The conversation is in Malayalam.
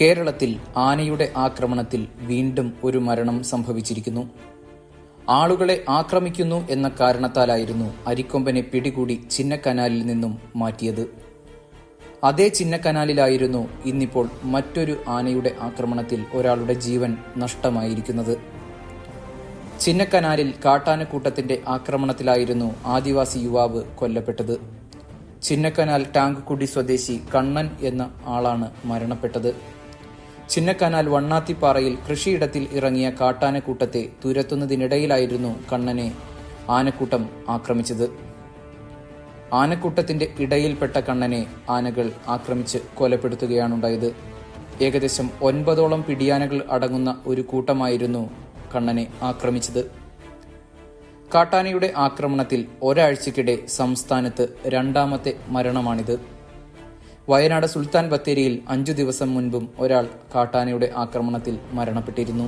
കേരളത്തിൽ ആനയുടെ ആക്രമണത്തിൽ വീണ്ടും ഒരു മരണം സംഭവിച്ചിരിക്കുന്നു. ആളുകളെ ആക്രമിക്കുന്നു എന്ന കാരണത്താലായിരുന്നു അരിക്കൊമ്പനെ പിടികൂടി ചിന്നക്കനാലിൽ നിന്നും മാറ്റിയത്. അതേ ചിന്നക്കനാലിലായിരുന്നു ഇന്നിപ്പോൾ മറ്റൊരു ആനയുടെ ആക്രമണത്തിൽ ഒരാളുടെ ജീവൻ നഷ്ടമായിരിക്കുന്നത്. ചിന്നക്കനാലിൽ കാട്ടാനക്കൂട്ടത്തിന്റെ ആക്രമണത്തിലായിരുന്നു ആദിവാസി യുവാവ് കൊല്ലപ്പെട്ടത്. ചിന്നക്കനാൽ ടാങ്ക് കുടി സ്വദേശി കണ്ണൻ എന്ന ആളാണ് മരണപ്പെട്ടത്. ചിന്നക്കനാൽ വണ്ണാത്തിപ്പാറയിൽ കൃഷിയിടത്തിൽ ഇറങ്ങിയ കാട്ടാനക്കൂട്ടത്തെ തുരത്തുന്നതിനിടയിലായിരുന്നു കണ്ണനെ ആനക്കൂട്ടം ആക്രമിച്ചത്. ആനക്കൂട്ടത്തിന്റെ ഇടയിൽപ്പെട്ട കണ്ണനെ ആനകൾ ആക്രമിച്ച് കൊലപ്പെടുത്തുകയാണുണ്ടായത്. ഏകദേശം ഒൻപതോളം പിടിയാനകൾ അടങ്ങുന്ന ഒരു കൂട്ടമായിരുന്നു കണ്ണനെ ആക്രമിച്ചത്. കാട്ടാനയുടെ ആക്രമണത്തിൽ ഒരാഴ്ചക്കിടെ സംസ്ഥാനത്ത് രണ്ടാമത്തെ മരണമാണിത്. വയനാട് സുൽത്താൻ ബത്തേരിയിൽ അഞ്ചു ദിവസം മുൻപും ഒരാൾ കാട്ടാനയുടെ ആക്രമണത്തിൽ മരണപ്പെട്ടിരുന്നു.